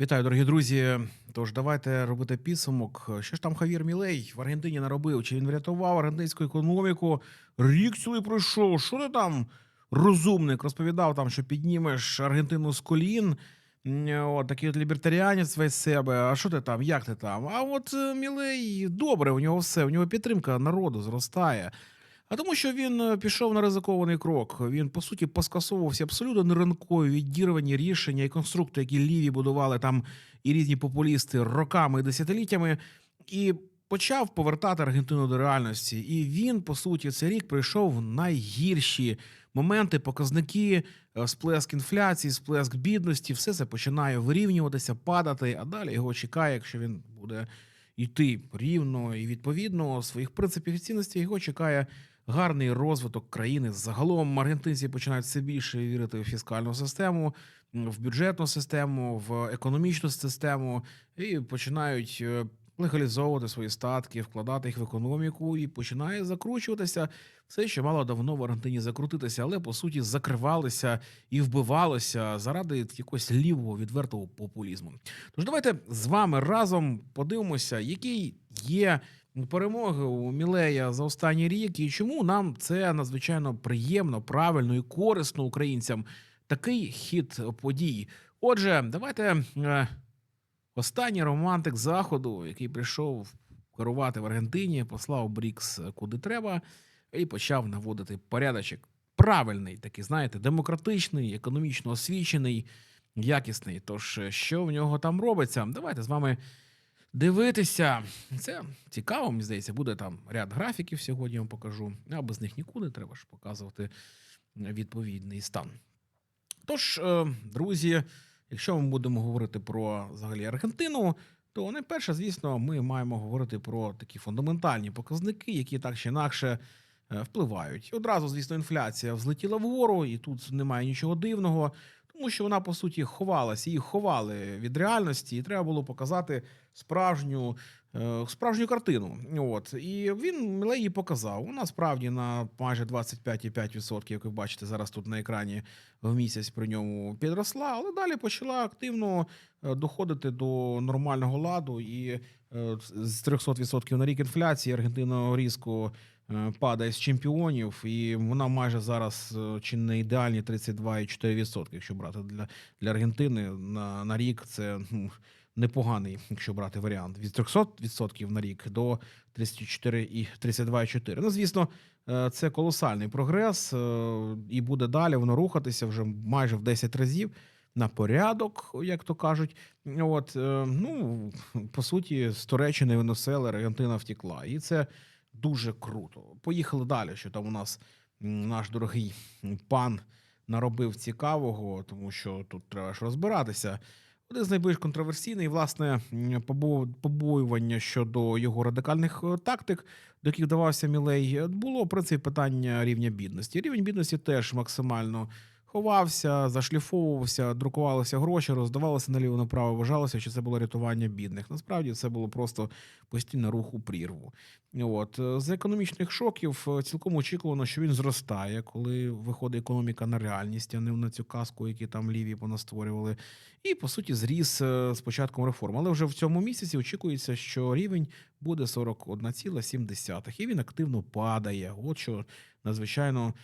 Вітаю, дорогі друзі. Тож давайте робити підсумок. Що ж там Хавір Мілей в Аргентині наробив? Чи він врятував аргентинську економіку? Рік цілий пройшов. Що ти там розумник розповідав там, що піднімеш Аргентину з колін? От такий от лібертаріанець весь себе. А що ти там? Як ти там? А от е, Мілей добре, у нього все, у нього підтримка народу зростає. А тому, що він е, пішов на ризикований крок. Він по суті поскасовував всі абсолютно неринкові відірвані рішення і конструкти, які ліві будували там і різні популісти роками і десятиліттями, і почав повертати Аргентину до реальності. І він, по суті, цей рік прийшов в найгірші моменти, показники, е, сплеск інфляції, сплеск бідності. Все це починає вирівнюватися, падати. А далі його чекає, якщо він буде йти рівно і відповідно своїх принципів і цінностей, його чекає гарний розвиток країни. Загалом аргентинці починають все більше вірити в фіскальну систему, в бюджетну систему, в економічну систему і починають е, легалізовувати свої статки, вкладати їх в економіку, і починає закручуватися все, що мало давно в Аргентині закрутитися, але по суті закривалися і вбивалося заради якогось лівого відвертого популізму. Тож давайте з вами разом подивимося, який є перемоги у Мілея за останній рік, і чому нам це надзвичайно приємно, правильно і корисно українцям. Такий хід подій. Отже, давайте е, останній романтик заходу, який прийшов керувати в Аргентині, послав Брікс куди треба, і почав наводити порядочок. Правильний, такий, знаєте, демократичний, економічно освічений, якісний. Тож, е, що в нього там робиться? Давайте з вами дивитися. Це цікаво, мені здається, буде там ряд графіків сьогодні я вам покажу. А без них нікуди треба ж показувати відповідний стан. Тож, е, друзі, якщо ми будемо говорити про взагалі Аргентину, то найперше, звісно, ми маємо говорити про такі фундаментальні показники, які так чи інакше е, впливають. Одразу, звісно, інфляція взлетіла вгору, і тут немає нічого дивного, тому що вона по суті ховалася, її ховали від реальності, і треба було показати справжню. е, Справжню картину, от і він Мілей її показав. Вона справді на майже 25,5%, як ви бачите зараз тут на екрані в місяць при ньому підросла, але далі почала активно е, доходити до нормального ладу. І е, з 300% на рік інфляції Аргентина різко падає з чемпіонів, і вона майже зараз е, чи не ідеальні 32,4%, якщо брати для, для Аргентини на, на рік. Це ну, непоганий, якщо брати варіант від 300% на рік до 34 і 32,4. Ну, звісно, е, це колосальний прогрес, е, і буде далі воно рухатися вже майже в 10 разів на порядок, як то кажуть. От е, ну по суті, з Туреччини виносили, Аргентина втекла, і це дуже круто. Поїхали далі. Що там у нас наш дорогий пан наробив цікавого, тому що тут треба ж розбиратися. Один з найбільш контроверсійний, власне, побоювання щодо його радикальних е, тактик, до яких давався Мілей, е, було в принципі питання рівня бідності. Рівень бідності теж максимально ховався, зашліфовувався, друкувалися гроші, роздавалося наліво направо. Вважалося, що це було рятування бідних. Насправді це було просто постійний рух у прірву. От е, з економічних шоків е, цілком очікувано, що він зростає, коли виходить економіка на реальність, а не на цю казку, які там ліві понастворювали. І по суті зріс е, з початком реформ. Але вже в цьому місяці очікується, що рівень буде 41,7, і він активно падає. От що надзвичайно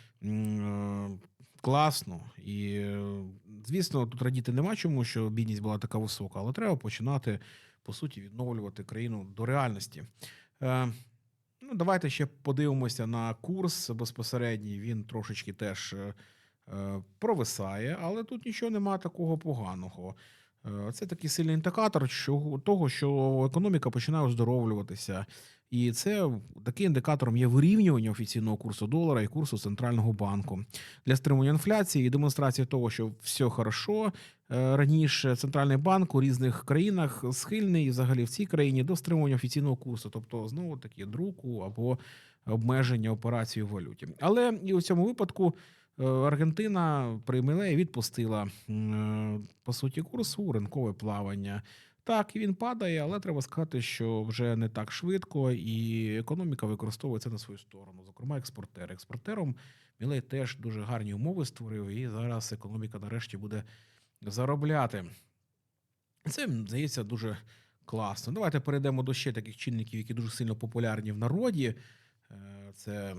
класно. І е, звісно, тут радіти нема чому, що бідність була така висока, але треба починати по суті відновлювати країну до реальності. Е, Ну, давайте ще подивимося на курс безпосередній. Він трошечки теж е, провисає, але тут нічого немає такого поганого. Е, Це такий сильний індикатор що, того, що економіка починає оздоровлюватися. І це таким індикатором є вирівнювання офіційного курсу долара і курсу центрального банку для стримування інфляції і демонстрації того, що все хорошо. Е, Раніше центральний банк у різних країнах схильний взагалі в цій країні до стримування офіційного курсу, тобто знову таки друку або обмеження операцій у валюті. Але і у цьому випадку Аргентина при Мілеї відпустила е, по суті курс у ринкове плавання. Так, він падає, але треба сказати, що вже не так швидко, і економіка використовує це на свою сторону. Зокрема, експортер. Експортером Мілей теж дуже гарні умови створив, і зараз економіка нарешті буде заробляти. Це здається дуже класно. Давайте перейдемо до ще таких чинників, які дуже сильно популярні в народі. Е, Це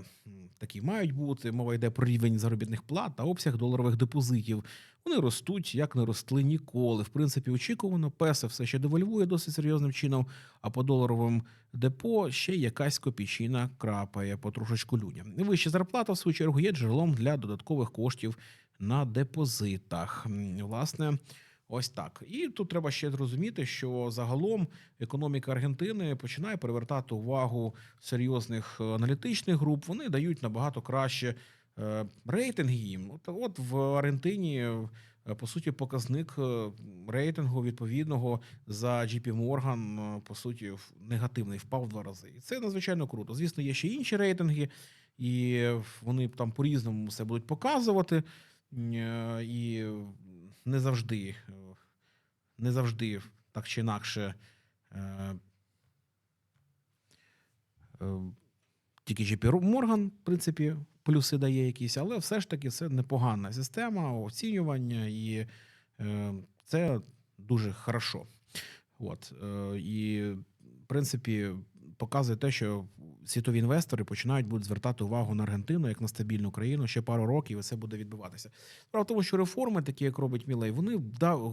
такі мають бути. Мова йде про рівень заробітних плат та обсяг доларових депозитів. Вони ростуть, як не росли ніколи. В принципі, очікувано, песо все ще девальвує досить серйозним чином, а по доларовим депо ще якась копійчина крапає потрошечку людям. Вища зарплата, в свою чергу, є джерелом для додаткових коштів на депозитах. Власне, ось так. І тут треба ще зрозуміти, що загалом економіка Аргентини починає привертати увагу серйозних е, аналітичних груп. Вони дають набагато краще е, рейтинги їм. От, от в Аргентині. е, По суті, показник рейтингу відповідного за JP Morgan, по суті, негативний впав в два рази. І це надзвичайно круто. Звісно, є ще інші рейтинги, і вони там по-різному все будуть показувати. І не завжди, е, не завжди так чи інакше. е, е, Тільки JP Morgan, в принципі, плюси дає якісь, але все ж таки це непогана система оцінювання, і це дуже хорошо. От, і, в принципі, показує те, що світові інвестори починають будуть звертати увагу на Аргентину як на стабільну країну ще пару років, і це буде відбуватися. Справа в тому, що реформи, такі як робить Мілей, вони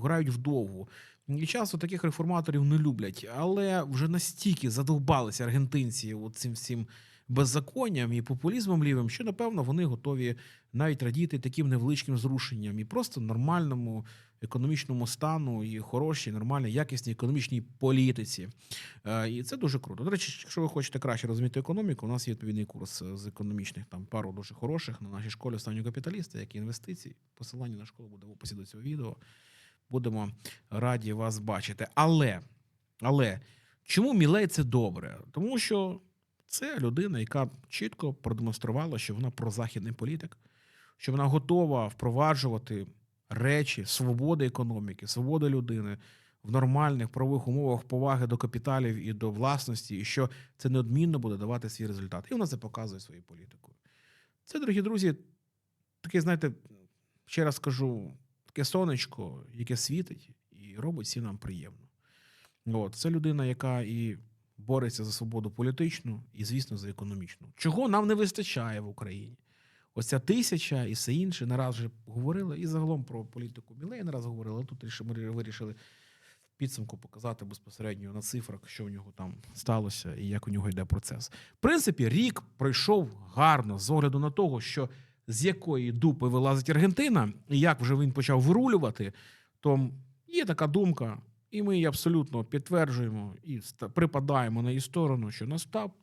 грають вдовгу. І часто таких реформаторів не люблять, але вже настільки задовбалися аргентинці цим всім беззаконням і популізмом лівим, що напевно вони готові навіть радіти таким невеличким зрушенням і просто нормальному економічному стану і хорошій, нормальній, якісній економічній політиці. Е, І це дуже круто. До речі, якщо ви хочете краще розуміти економіку, у нас є відповідний курс з економічних, там пару дуже хороших на нашій школі останнього капіталіста, як і інвестицій. Посилання на школу буде в описі до цього відео. Будемо раді вас бачити. Але, але чому Мілей це добре? Тому що це людина, яка чітко продемонструвала, що вона прозахідний політик, що вона готова впроваджувати речі свободи економіки, свободи людини в нормальних правових умовах поваги до капіталів і до власності, і що це неодмінно буде давати свій результат. І вона це показує своєю політикою. Це, дорогі друзі, таке, знаєте, ще раз скажу, таке сонечко, яке світить і робить всім нам приємно. От, це людина, яка і бореться за свободу політичну, і, звісно, за економічну. Чого нам не вистачає в Україні? Оця тисяча і все інше. Не раз вже говорили, і загалом про політику Мілея не раз говорили. Тут ми вирішили в підсумку показати безпосередньо на цифрах, що у нього там сталося і як у нього йде процес. В принципі, рік пройшов гарно з огляду на того, що з якої дупи вилазить Аргентина, і як вже він почав вирулювати, то є така думка, і ми її абсолютно підтверджуємо і припадаємо на її сторону, що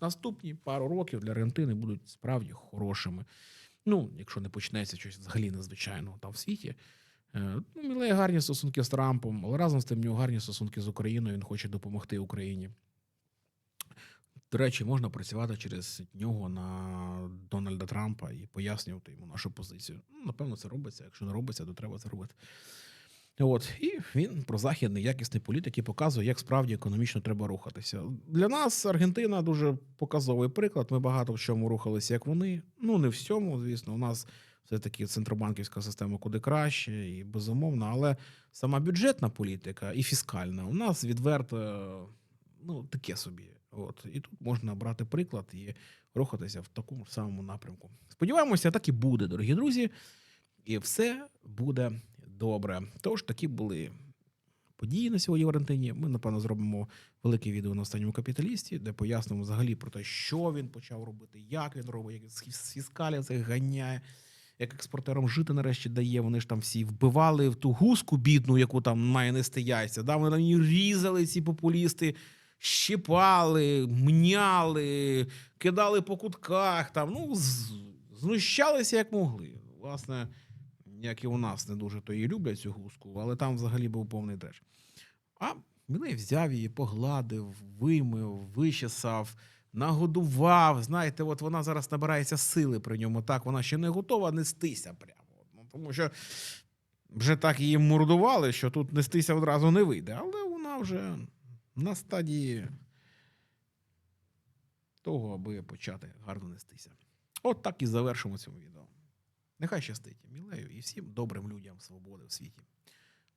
наступні пару років для Аргентини будуть справді хорошими. Ну, якщо не почнеться щось взагалі незвичайного там в світі. Е, Ну, Мілеє гарні стосунки з Трампом, але разом з тим в нього гарні стосунки з Україною. Він хоче допомогти Україні. До речі, можна працювати через нього на Дональда Трампа і пояснювати йому нашу позицію. Ну, напевно, це робиться. Якщо не робиться, то треба це робити. От і він прозахідний якісний політик і показує, як справді економічно треба рухатися. Для нас Аргентина дуже показовий приклад. Ми багато в чому рухалися, як вони. Ну не в всьому, звісно. У нас все таки центробанківська система куди краще, і безумовно, але сама бюджетна політика і фіскальна у нас відверто ну таке собі. От і тут можна брати приклад і рухатися в такому самому напрямку. Сподіваємося, так і буде, дорогі друзі, і все буде добре. Тож такі були події на сьогодні в Аргентині. Ми, напевно, зробимо велике відео на останньому капіталісті, де пояснимо взагалі про те, що він почав робити, як він робить, як з фіскалів це ганяє. Як експортерам жити нарешті дає, вони ж там всі вбивали в ту гуску бідну, яку там має нести яйця. Да? Вони там її різали, ці популісти, щипали, мняли, кидали по кутках, там, ну, знущалися як могли. Власне, як і у нас не дуже то її люблять цю гуску, але там взагалі був повний треш. А Мілей взяв її, погладив, вимив, вичесав, нагодував. Знаєте, от вона зараз набирається сили при ньому. Так, вона ще не готова нестися прямо. Ну, тому що вже так її мордували, що тут нестися одразу не вийде. Але вона вже на стадії того, аби почати гарно нестися. От так і завершимо цьому відео. Нехай щастить Мілею і всім добрим людям свободи в світі.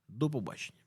До побачення.